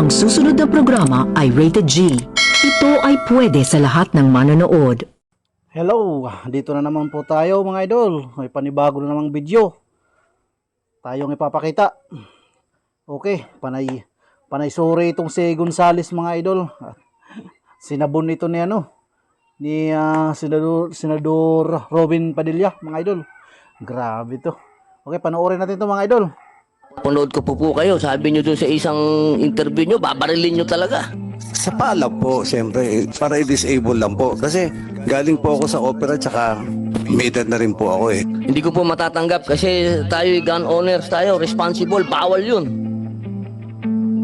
Ang susunod na programa ay rated G. Ito ay pwede sa lahat ng manonood. Hello, dito na naman po tayo mga idol. May panibago na namang video. Tayong ipapakita. Okay, panay panay sorry itong si Gonzales mga idol. Sinabon nito ni ano ni ah, Senador, Senador Robin Padilla mga idol. Grabe to. Okay, panoorin natin to mga idol. Panood ko po po kayo. Sabi nyo doon sa isang interview nyo, babarilin nyo talaga. Sa paalam po, siyempre, para i-disable lang po. Kasi galing po ako sa opera tsaka may edad na rin po ako eh. Hindi ko po matatanggap kasi tayo gun owners tayo, responsible, bawal yun.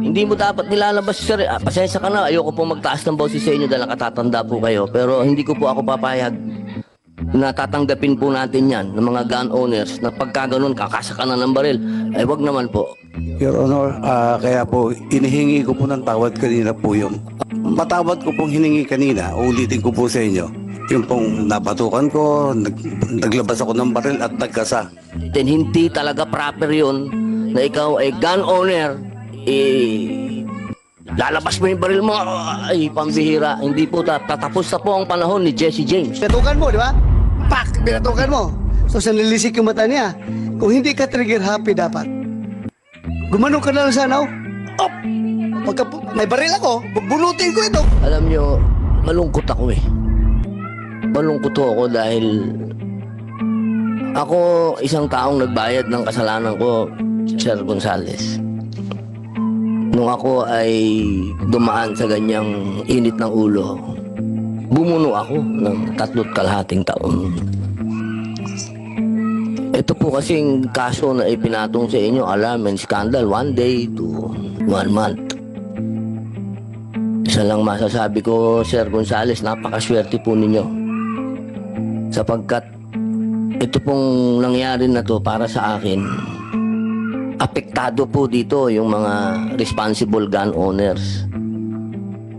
Hindi mo dapat nilalabas, sir. Ah, pasensya ka na, ayoko po magtaas ng boses sa inyo dahil nakatatanda po kayo. Pero hindi ko po ako papayag na tatanggapin po natin yan ng mga gun owners na pagka ganun, kakasaka na ng baril. Ay, wag naman po. Your Honor, ah, kaya po, inihingi ko po ng tawad kanina po yun. Matawad ko pong hiningi kanina, ulitin ko po sa inyo. Yung pong napatukan ko, nag, naglabas ako ng baril at nagkasa. Then hindi talaga proper yun na ikaw ay gun owner, eh, lalabas mo yung baril mo, ay, pambihira. Hindi po, ta- tatapos na po ang panahon ni Jesse James. Binatukan mo, di ba? Pak! Binatukan mo. So, sanlilisik yung mata niya. Kung hindi ka trigger happy dapat, gumanong ka na lang sana, oh. Op! Pagka may baril ako, bubunutin ko ito. Alam nyo, malungkot ako eh. Malungkot ako dahil ako isang taong nagbayad ng kasalanan ko, Sir Gonzales. Nung ako ay dumaan sa ganyang init ng ulo, bumuno ako ng tatlot kalahating taon. Ito po kasing kaso na ipinatong sa inyo, alarm and scandal, one day to one month. Isa lang masasabi ko, Sir Gonzales, napakaswerte po ninyo. Sapagkat ito pong nangyari na to para sa akin, apektado po dito yung mga responsible gun owners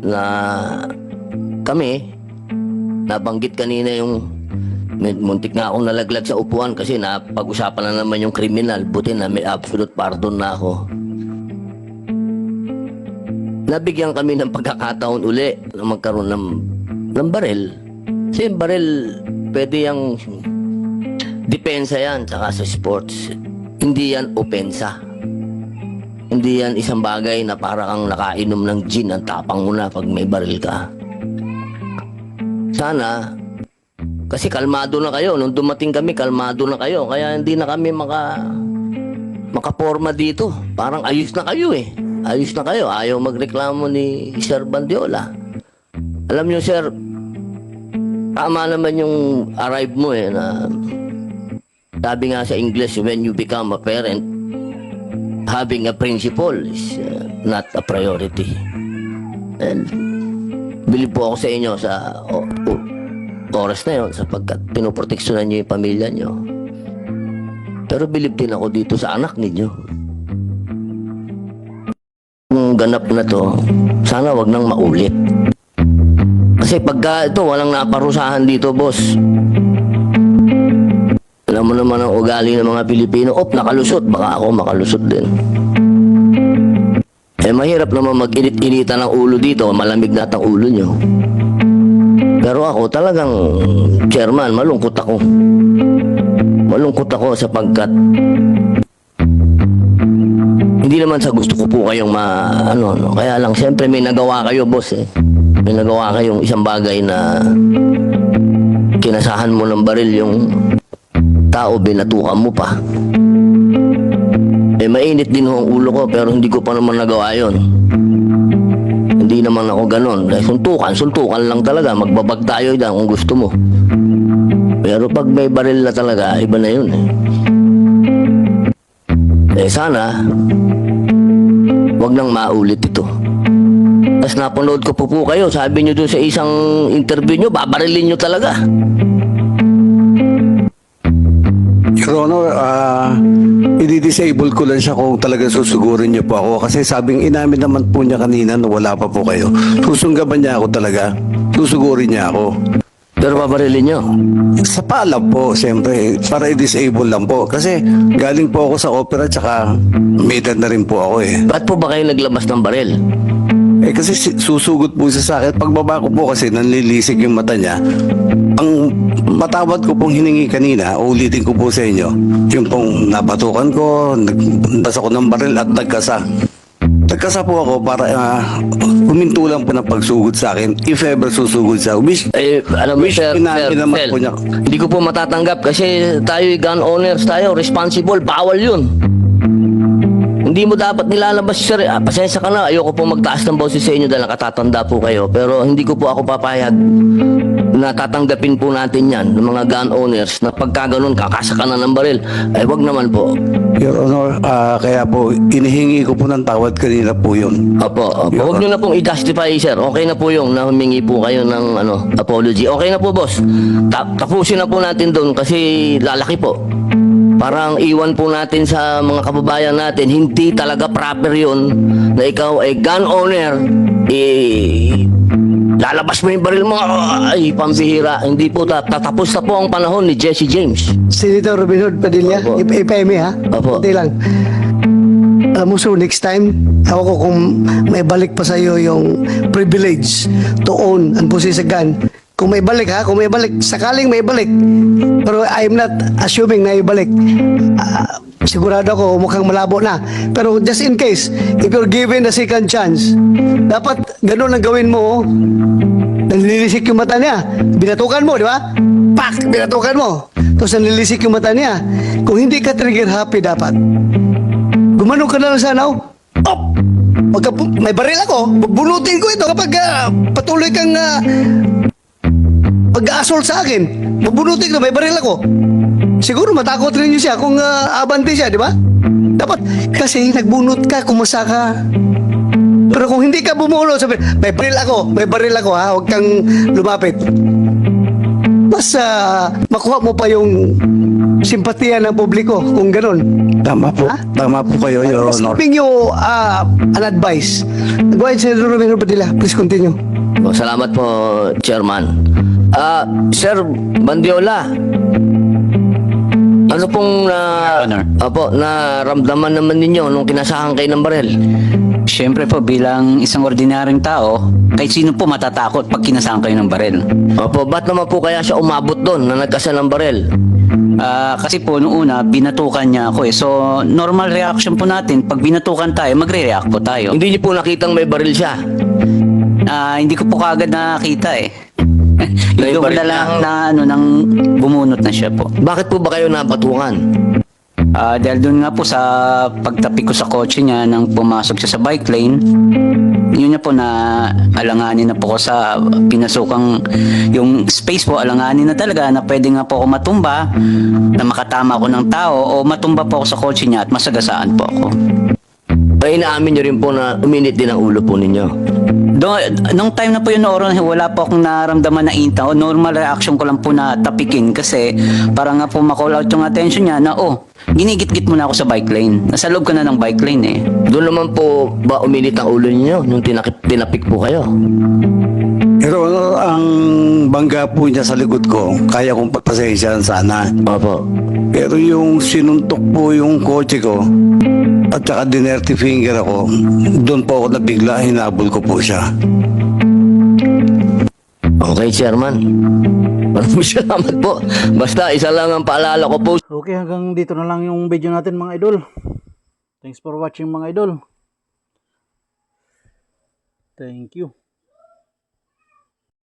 na kami, nabanggit kanina yung muntik na akong nalaglag sa upuan kasi napag-usapan na naman yung kriminal. Buti na may absolute pardon na ako nabigyan kami ng pagkakataon uli na magkaroon ng, ng baril. Kasi yung baril, pwede yung depensa yan, tsaka sa sports. Hindi yan opensa. Hindi yan isang bagay na para kang nakainom ng gin ang tapang mo na pag may baril ka. Sana, kasi kalmado na kayo. Nung dumating kami, kalmado na kayo. Kaya hindi na kami maka, makaporma dito. Parang ayos na kayo eh. Ayos na kayo. Ayaw magreklamo ni Sir Bandiola. Alam niyo, Sir, tama naman yung arrive mo eh na sabi nga sa English, when you become a parent, having a principal is uh, not a priority. And believe po ako sa inyo sa o, o- oras na yon sapagkat pinoproteksyonan niyo yung pamilya niyo. Pero believe din ako dito sa anak ninyo. Yung ganap na to, sana wag nang maulit. Kasi pagka ito, walang naparusahan dito, boss. Alam mo naman ang ugali ng mga Pilipino, op, nakalusot, baka ako makalusot din. Eh, mahirap naman mag-init-initan ng ulo dito, malamig na ang ulo nyo. Pero ako talagang, chairman, malungkot ako. Malungkot ako sapagkat hindi naman sa gusto ko po kayong ma ano no. Kaya lang siyempre may nagawa kayo, boss eh. May nagawa kayong isang bagay na kinasahan mo ng baril yung tao binatukan mo pa. Eh mainit din ho ang ulo ko pero hindi ko pa naman nagawa yon. Hindi naman ako ganon. Dahil suntukan, suntukan lang talaga. Magbabag tayo dyan kung gusto mo. Pero pag may baril na talaga, iba na yun eh. Eh sana, wag nang maulit ito. Tapos napanood ko po po kayo, sabi nyo doon sa isang interview nyo, babarilin nyo talaga. Your Honor, ah, i-disable ko lang siya kung talagang susugurin niyo po ako. Kasi sabing inamin naman po niya kanina na wala pa po kayo. Susunggaban niya ako talaga. Susugurin niya ako. Pero babarilin nyo. Sa paalam po, siyempre, para i-disable lang po. Kasi galing po ako sa opera tsaka may edad na rin po ako eh. Ba't po ba kayo naglabas ng baril? Eh kasi si- susugod po siya sa akin. Pagbaba ko po kasi nanlilisik yung mata niya. Ang matawad ko pong hiningi kanina, ulitin ko po sa inyo, yung pong napatukan ko, nagbasa ko ng baril at nagkasa. Nagkasa po ako para uh, huminto lang po ng pagsugod sa akin if ever susugod siya. Which, Eh, alam mo, Wish sir, sir, naman Fel, po niya. hindi ko po matatanggap kasi tayo gun owners tayo, responsible, bawal yun. Hindi mo dapat nilalabas, sir. Ah, pasensya ka na, ayoko po magtaas ng boses sa inyo dahil nakatatanda po kayo. Pero hindi ko po ako papayag na tatanggapin po natin yan ng mga gun owners na pagka ganun, kakasaka na ng baril. Ay, wag naman po. Your Honor, ah, kaya po, inihingi ko po ng tawad kanina po yun. Opo, opo. Huwag nyo na pong i-justify, sir. Okay na po yung na humingi po kayo ng ano, apology. Okay na po, boss. Ta- tapusin na po natin doon kasi lalaki po. Parang iwan po natin sa mga kababayan natin, hindi talaga proper yun na ikaw ay gun owner, eh, lalabas mo yung baril mo, ay, pambihira. Hindi po, ta- tatapos na po ang panahon ni Jesse James. Senator Robin Hood Padilla, Opo. if, if I may ha? Opo. Kunti lang. Alam mo, so next time, ako ko kung may balik pa sa'yo yung privilege to own and possess a gun. Kung may balik ha, kung may balik, sakaling may balik. Pero I'm not assuming na ibalik. Ah, sigurado ako mukhang malabo na. Pero just in case, if you're given a second chance, dapat ganun ang gawin mo. oh. Nanlilisik yung mata niya. Binatukan mo, di ba? Pak! Binatukan mo. Tapos nanlilisik yung mata niya. Kung hindi ka trigger happy dapat, gumanon ka na lang sana. oh. Op! Pagka may baril ako, bubunutin ko ito kapag ah, patuloy kang ah, pag-assault sa akin. Bubunutin ko, may baril ako. Siguro matakot rin yun siya kung ah, abante siya, di ba? Dapat, kasi nagbunot ka, kumasa ka. Pero kung hindi ka bumulot, sabi, may baril ako, may baril ako ha, huwag kang lumapit. Mas ah, makuha mo pa yung simpatiya ng publiko kung ganun. Tama po, tama po kayo, Your Just Honor. giving you uh, an advice. Go ahead, Senator Romero Padilla. Please continue. O, salamat po, Chairman. Ah, Sir Bandiola. Ano pong na Honor. Apo, naramdaman naman ninyo nung kinasahan kayo ng barel? Siyempre po bilang isang ordinaryong tao, kahit sino po matatakot pag kinasama kayo ng barel. Opo, ba't naman po kaya siya umabot doon na nagkasa ng barel? Ah, kasi po noong una, binatukan niya ako eh. So, normal reaction po natin, pag binatukan tayo, magre-react po tayo. Hindi niyo po nakitang may baril siya. Ah, hindi ko po kagad nakakita eh. May Doon ko baril na lang na. ano, nang bumunot na siya po. Bakit po ba kayo nabatukan? Ah, dahil doon nga po sa pagtapik ko sa kotse niya nang pumasok siya sa bike lane, yun na po na alanganin na po ko sa pinasukang yung space po, alanganin na talaga na pwede nga po ako matumba, na makatama ako ng tao o matumba po ako sa kotse niya at masagasaan po ako. Ay, inaamin niyo rin po na uminit din ang ulo po ninyo. Do, nung time na po yun oron, wala po akong naramdaman na inta o normal reaction ko lang po na tapikin kasi para nga po makall out yung attention niya na oh, ginigit-git mo na ako sa bike lane. Nasa loob ka na ng bike lane eh. Doon naman po ba uminit ang ulo ninyo nung tinakip, tinapik po kayo? Pero ang bangga po niya sa likod ko, kaya kong pagpasensyahan sana. Opo. Pero yung sinuntok po yung kotse ko, at saka dinerty finger ako, doon po ako nabigla, hinabol ko po siya. Okay, Chairman. Maraming salamat po. Basta isa lang ang paalala ko po Okay, hanggang dito na lang yung video natin mga idol. Thanks for watching mga idol. Thank you.